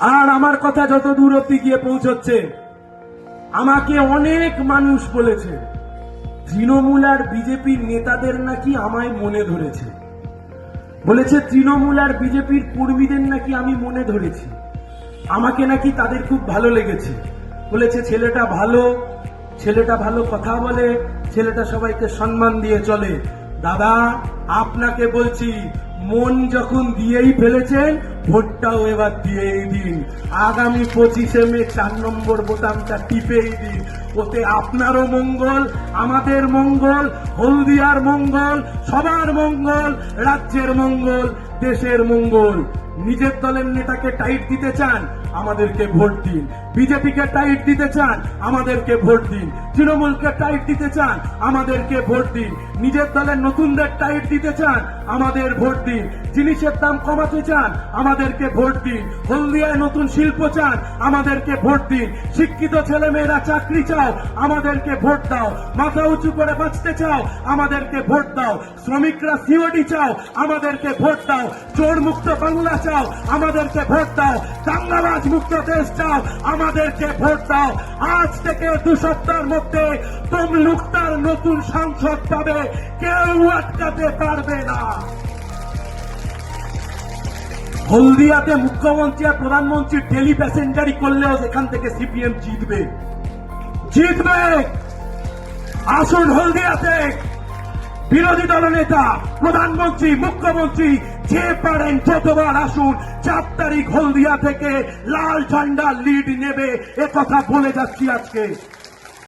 আর আমার কথা যত দূর অব্দি গিয়ে পৌঁছচ্ছে, আমাকে অনেক মানুষ বলেছে, তৃণমূল আর বিজেপির নেতাদের নাকি আমায় মনে ধরেছে। বলেছে, তৃণমূল আর বিজেপির কর্মীদের নাকি আমি মনে ধরেছি। আমাকে নাকি তাদের খুব ভালো লেগেছে। বলেছে, ছেলেটা ভালো ছেলেটা ভালো কথা বলে, ছেলেটা সবাইকে সম্মান দিয়ে চলে। দাদা, আপনাকে বলছি মন যখন দিয়েই ফেলেছেন, ভোটটাও এবার দিয়েই দিন। আগামী পঁচিশে মে চার নম্বর বোতামটা টিপেই দিন। ওতে আপনারও মঙ্গল, আমাদের মঙ্গল, হলদিয়ার মঙ্গল, সবার মঙ্গল, রাজ্যের মঙ্গল, দেশের মঙ্গল। নিজের দলের নেতাকে টাইট দিতে চান, আমাদেরকে ভোট দিন। বিজেপিকে টাইট দিতে চান, আমাদেরকে ভোট দিন। তৃণমূলকে টাইট দিতে চান, আমাদেরকে ভোট দিন। নিজের দলের নতুনদের টাইট দিতে চান, আমাদের ভোট দিন, জিনিসের দাম কমাতে চান, আমাদেরকে ভোট দিন। হলদিয়ায় নতুন শিল্প চান, আমাদেরকে ভোট দিন। শিক্ষিত ছেলেমেয়েরা চাকরি চাও, আমাদেরকে ভোট দাও। মাথা উঁচু করে বাঁচতে চাও, আমাদেরকে ভোট দাও। শ্রমিকরা সিওডি চাও, আমাদেরকে ভোট দাও। চোর মুক্ত বাংলা চাও, আমাদেরকে ভোট দাও। দাঙ্গাবাজ মুক্ত দেশ চাও, আমাদেরকে ভোট দাও। আজ থেকে দু সপ্তাহের মধ্যে তমলুকতার নতুন সাংসদ পাবে, কেউ আটকাতে পারবে না। হলদিয়াতে মুখ্যমন্ত্রী আর প্রধানমন্ত্রী ডেলি প্যাসেঞ্জারি করলেও সেখান থেকে সিপিএম জিতবে। জিতবে! আসুন হলদিয়াতে। বিরোধী দল নেতা, প্রধানমন্ত্রী, মুখ্যমন্ত্রী, যে পারেন যতবার আসুন, চার তারিখ হলদিয়া থেকে লাল ঝান্ডা লিড নেবে কথা বলে যাচ্ছি আজকে।